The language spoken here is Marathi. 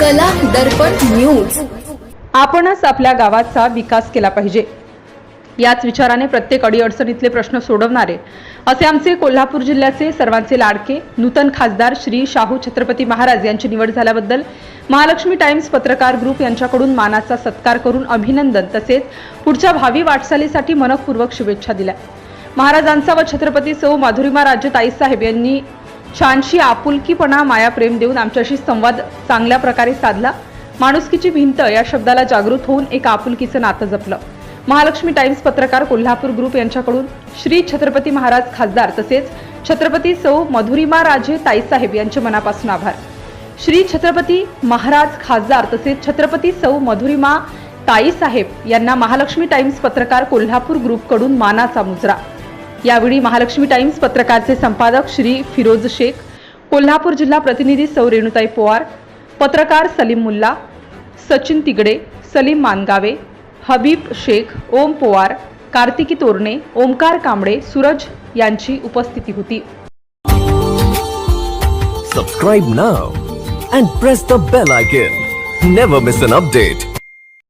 कला दर्पण न्यूज. आपणच आपल्या गावाचा विकास केला पाहिजे. याच विचाराने प्रत्येक अडीअडचणीतले प्रश्न सोडवणारे असे आमचे कोल्हापूर जिल्ह्याचे सर्वांचे लाडके नूतन खासदार श्री शाहू छत्रपती महाराज यांची निवड झाल्याबद्दल महालक्ष्मी टाइम्स पत्रकार ग्रुप यांच्याकडून मानाचा सत्कार करून अभिनंदन तसेच पुढच्या भावी वाटचालीसाठी मनपूर्वक शुभेच्छा दिल्या. महाराजांचा व छत्रपती सौ माधुरीमा राज्य ताईसाहेब यांनी छानशी आपुलकीपणा मायाप्रेम देऊन आमच्याशी संवाद चांगल्या प्रकारे साधला. माणुसकीची भिंत या शब्दाला जागृत होऊन एक आपुलकीचं नातं जपलं. महालक्ष्मी टाइम्स पत्रकार कोल्हापूर ग्रुप यांच्याकडून श्री छत्रपती महाराज खासदार तसेच छत्रपती सौ मधुरिमा राजे ताईसाहेब यांचे मनापासून आभार. श्री छत्रपती महाराज खासदार तसेच छत्रपती सौ मधुरिमा ताईसाहेब यांना महालक्ष्मी टाइम्स पत्रकार कोल्हापूर ग्रुपकडून मानाचा मुजरा. यावेळी महालक्ष्मी टाइम्स पत्रकारचे संपादक श्री फिरोज शेख कोल्हापूर जिल्हा प्रतिनिधी सौ रेणुताई पोवार पत्रकार सलीम मुल्ला सचिन तिगडे सलीम मानगावे हबीब शेख ओम पोवार कार्तिकी तोरणे ओमकार कांबळे सूरज यांची उपस्थिती होती. Subscribe now and press the bell icon never miss an update